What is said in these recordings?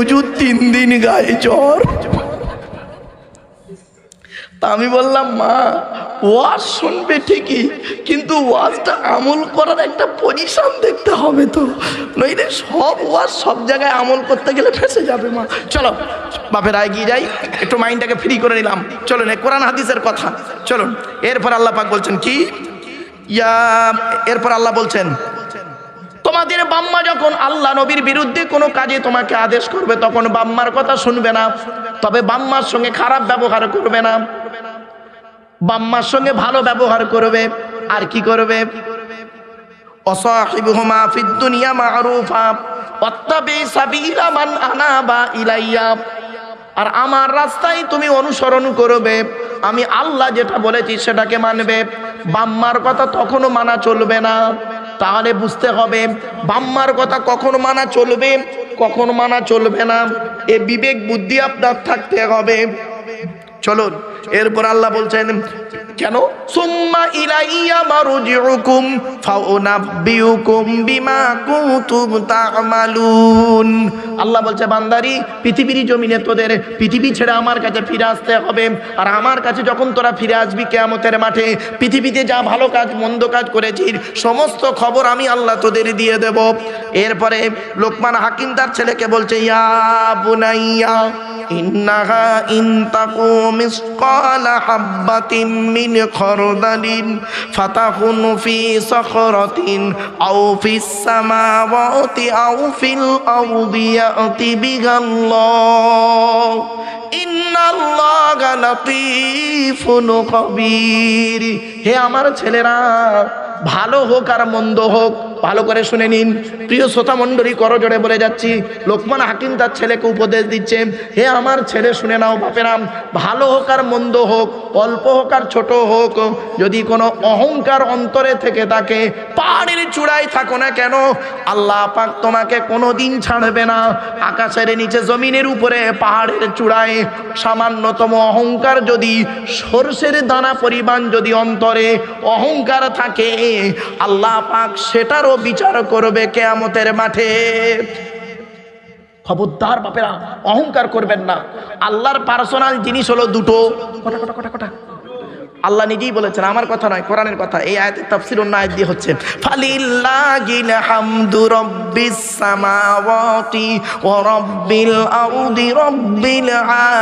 হুজুর তিন দিন গায়ে জ্বর। তা আমি বললাম, মা, ওয়াজ শুনবে ঠিকই, কিন্তু ওয়াজটা আমল করার একটা পজিশন দেখতে হবে তো। নইলে সব ওয়াজ সব জায়গায় আমল করতে গেলে ফেসে যাবে, মা। চলো, বাপের এগিয়ে যাই, একটু মাইন্ডটাকে ফ্রি করে নিলাম। চলুন কোরআন হাদিসের কথা। চলুন, এরপর আল্লাহ বলছেন কি? ইয়া, এরপর আল্লাহ বলছেন তোমাদের বাম্মা যখন আল্লাহ নবীর বিরুদ্ধে কোনো কাজে তোমাকে আদেশ করবে, তখন বাম্মার কথা শুনবে না। তবে বাম্মার সঙ্গে খারাপ ব্যবহার করবে না। বাম্মার সঙ্গে ভালো ব্যবহার করবে। আর কি করবে? ইলাইয়া। আর আমার রাস্তায় তুমি অনুসরণ করবে। আমি আল্লাহ যেটা বলেছি সেটাকে মানবে। বাম্মার কথা তখনও মানা চলবে না। তাহলে বুঝতে হবে, বাম্মার কথা কখন মানা চলবে, কখন মানা চলবে না। এ বিবেক বুদ্ধি আপনার থাকতে হবে। চলুন, এরপর আল্লাহ বলছেন কেন? সুম্মা আল্লাহ বলছে, বান্দারি, পৃথিবীর জমিনে তোদের, পৃথিবী ছেড়ে আমার কাছে ফিরে আসতে হবে। আর আমার কাছে যখন তোরা ফিরে আসবি কেয়ামতের মাঠে, পৃথিবীতে যা ভালো কাজ, মন্দ কাজ করেছিস, সমস্ত খবর আমি আল্লাহ তোদের দিয়ে দেব। এরপরে লোকমান হাকিম তার ছেলেকে বলছে, ইয়া বুনাইয়া ইন্নাহা ইনতাকু মিসকালা হাব্বাতিন মিন খরদালিন ফাতাকুন ফি সখরাতিন আও ফিস সামাওয়াতি আও ফিল আরদি ইয়াতি বিগাল্লাহ ইন্নাল্লাহা লাতীফুন খবীর হে আমার ছেলেরা, ভালো হোক আর মন্দ হোক ভালো করে শুনে নিন। প্রিয় শ্রোতা মণ্ডলী করজোড়ে বলে যাচ্ছি। লোকমান হাকিম তার ছেলেকে উপদেশ দিচ্ছে, হে আমার ছেলে, শুনে নাও বাপেরাম, ভালো হোক আর মন্দ হোক, অল্প হোক আর ছোট হোক, যদি কোনো অহংকার অন্তরে থেকে থাকে পাহাড়ের চূড়ায় থাকো না কেন, আল্লাহ পাক তোমাকে কোনো দিন ছাড়বে না। আকাশের নিচে, জমিনের উপরে, পাহাড়ের চূড়ায়, সামান্যতম অহংকার যদি, সর্ষের দানা পরিমাণ যদি অন্তরে অহংকার থাকে, আল্লাহ পাক সেটারও বিচার করবে কেয়ামতের মাঠে। খবরদার বাপেরা, অহংকার করবেন না। আল্লাহর পার্সোনাল জিনিস হলো দুটো। কটা কটা কটা কটা? আল্লাহ নিজেই বলেছেন, আমার কথা নয়, কোরআনের কথা। এই আয়াতের তাফসির অন্য আয়াত দিয়ে হচ্ছে, ফালিল্লাহিল হামদু রাব্বিস সামাওয়াতি ওয়া রাব্বিল আরদি রাব্বিল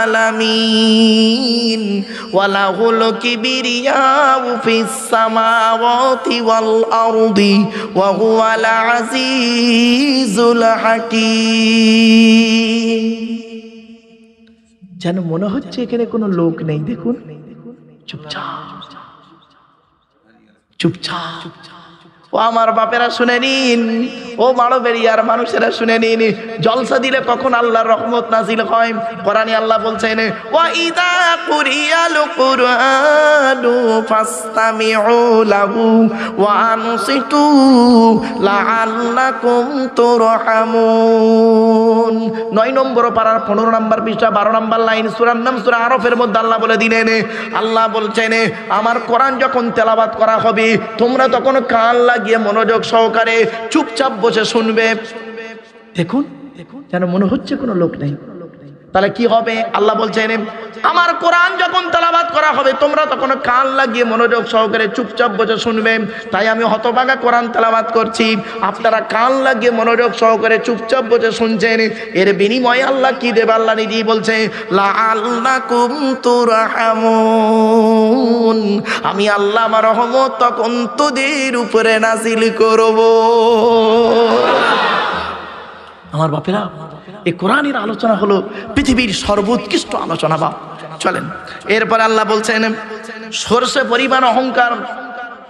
আলামিন ওয়া লাহুল কিবরিয়াউ ফিস সামাওয়াতি ওয়াল আরদি ওয়া হুয়াল আজিজুল হাকীম। যেন মনে হচ্ছে এখানে কোনো লোক নেই, দেখুন। চুপচাপ চুপচাপ ও আমার বাপেরা শুনে নিন। ও মারো বেরিয়ার মানুষেরা শুনে নিন। জলসা দিলে কখন আল্লাহর রহমত নাজিল হয়? কোরআনে আল্লাহ বলছেন, ওয়া ইদা কুরিয়াল কুরআনু ফাসতামিউ লাহু ওয়া আনসিতু লাআল্লাকুম তুরহামুন। নয় নম্বর পাড়ার পনেরো নম্বর পৃষ্ঠা, বারো নম্বর লাইন, সুরার নাম সুরা আরফের মধ্যে আল্লাহ বলে দিলেন, আল্লাহ বলছেন, আমার কোরআন যখন তেলাবাত করা হবে, তোমরা তখন কান লাগিয়ে মনোযোগ সহকারে চুপচাপ বসে শুনবে। দেখুন, যেন মনে হচ্ছে কোনো লোক নেই। তাহলে কি হবে? আল্লাহ বলছেন, আমার কোরআন যখন তেলাবাত করা হবে, তোমরা তখন কান লাগিয়ে মনোযোগ সহকারে চুপচাপ বসে শুনবে। তাই আমি হতভাগা কোরআন তেলাবাত করছি। আপনারা কান লাগিয়ে মনোযোগ সহকারে চুপচাপ বসে শুনছেন। এর বিনিময়ে আল্লাহ কি দেবে? আল্লাহ নিজেই বলছে লা আল্লাকুম তুরহামুন। আমি আল্লাহ আমার রহমত তখন তোদের উপরে নাজিল করব। আমার বাপেরা, এই কোরআনের আলোচনা হলো পৃথিবীর সর্বোৎকৃষ্ট আলোচনা বা চলেন। এরপর আল্লাহ বলছেন, সর্ষে পরিমাণ অহংকার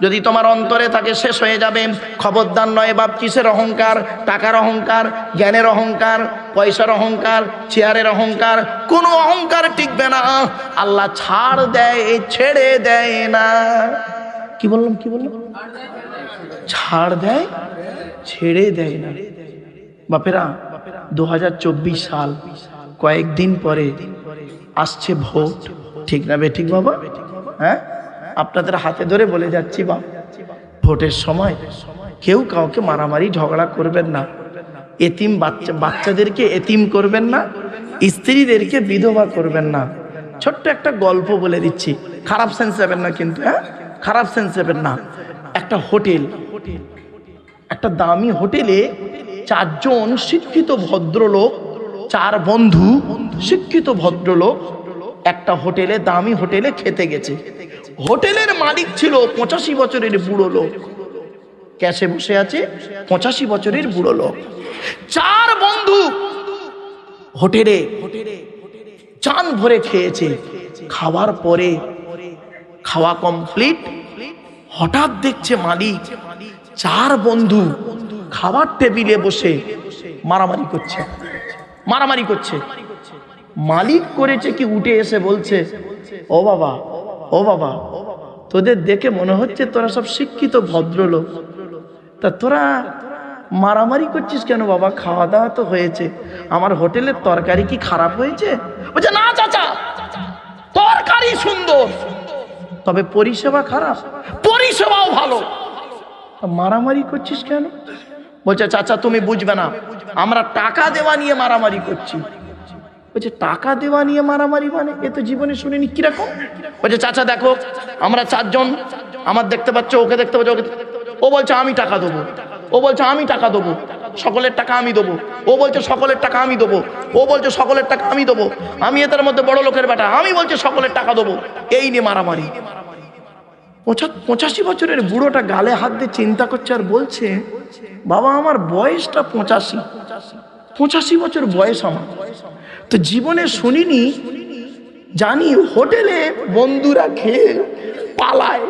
যদি তোমার অন্তরে থাকে শেষ হয়ে যাবে। খবরদার নয় বাপ, কিসের অহংকার? টাকার অহংকার, জ্ঞানের অহংকার, পয়সার অহংকার, চেয়ারের অহংকার, কোনো অহংকার টিকবে না। আল্লাহ ছাড় দেয়, ছেড়ে দেয় না। কি বললাম কি বললাম? ছাড় দেয়, ছেড়ে দেয় না। বাপেরা দু হাজার চব্বিশ সাল, কয়েকদিন পরে আসছে ভোট। ঠিক না বে, ঠিক বাবা? হ্যাঁ? আপনাদের হাতে ধরে বলে যাচ্ছি বা ভোটের সময় কেউ কাউকে মারামারি, ঝগড়া করবেন না। এতিম বাচ্চা বাচ্চাদেরকে এতিম করবেন না, স্ত্রীদেরকে বিধবা করবেন না। ছোট্ট একটা গল্প বলে দিচ্ছি। খারাপ সেন্স যাবেন না কিন্তু হ্যাঁ? খারাপ সেন্স যাবেন না। একটা হোটেল। একটা দামি হোটেলে চারজন শিক্ষিত ভদ্রলোক, চার বন্ধু শিক্ষিত ভদ্রলোক একটা হোটেলে, দামি হোটেলে খেতে গেছে। হোটেলের মালিক ছিল পঁচাশি বছরের বুড়ো লোক। ক্যাশে বসে আছে পঁচাশি বছরের বুড়ো লোক। চার বন্ধু হোটেলে চান ভরে খেয়েছে। খাওয়ার পরে খাওয়া কমপ্লিট। হঠাৎ দেখছে মালিক চার বন্ধু খাবার টেবিলে বসে মারামারি করছে। মারামারি করছে। মালিক করেছে কি উঠে এসে বলছে, ও বাবা ও বাবা তোদের দেখে মনে হচ্ছে তোরা সব শিক্ষিত ভদ্রলোক। তা তোরা মারামারি করছিস কেন বাবা? খাওয়া দাওয়া তো হয়েছে। আমার হোটেলের তরকারি কি খারাপ হয়েছে? বলছে না চাচা তরকারি সুন্দর। তবে পরিষেবা খারাপ। পরিষেবাও ভালো। মারামারি করছিস কেন? বলছে চাচা তুমি বুঝবে না। আমরা টাকা দেওয়া নিয়ে মারামারি করছি। বলছে, টাকা দেওয়া নিয়ে মারামারি মানে? এ তো জীবনে শুনিনি, কীরকম? বলছে, চাচা, দেখো, আমরা চারজন, আমার দেখতে পাচ্ছ, ওকে দেখতে পাচ্ছ, ওকে ও বলছে, আমি টাকা দেবো। ও বলছে, আমি টাকা দেবো। সকলের টাকা আমি দেবো। ও বলছে, সকলের টাকা আমি দেবো। ও বলছে, সকলের টাকা আমি দেবো। আমি এদের মধ্যে বড় লোকের বেটা। আমি বলছে, সকলের টাকা দেবো। এই নিয়ে মারামারি। পঁচা- পঁচাশি বছরের বুড়োটা গালে হাত দিয়ে চিন্তা করছে আর বলছে, বাবা, আমার বয়সটা পঁচাশি। পঁচাশি বছর বয়স আমার। তো জীবনে শুনিনি জানি হোটেলে বন্ধুরা খেয়ে পালায়।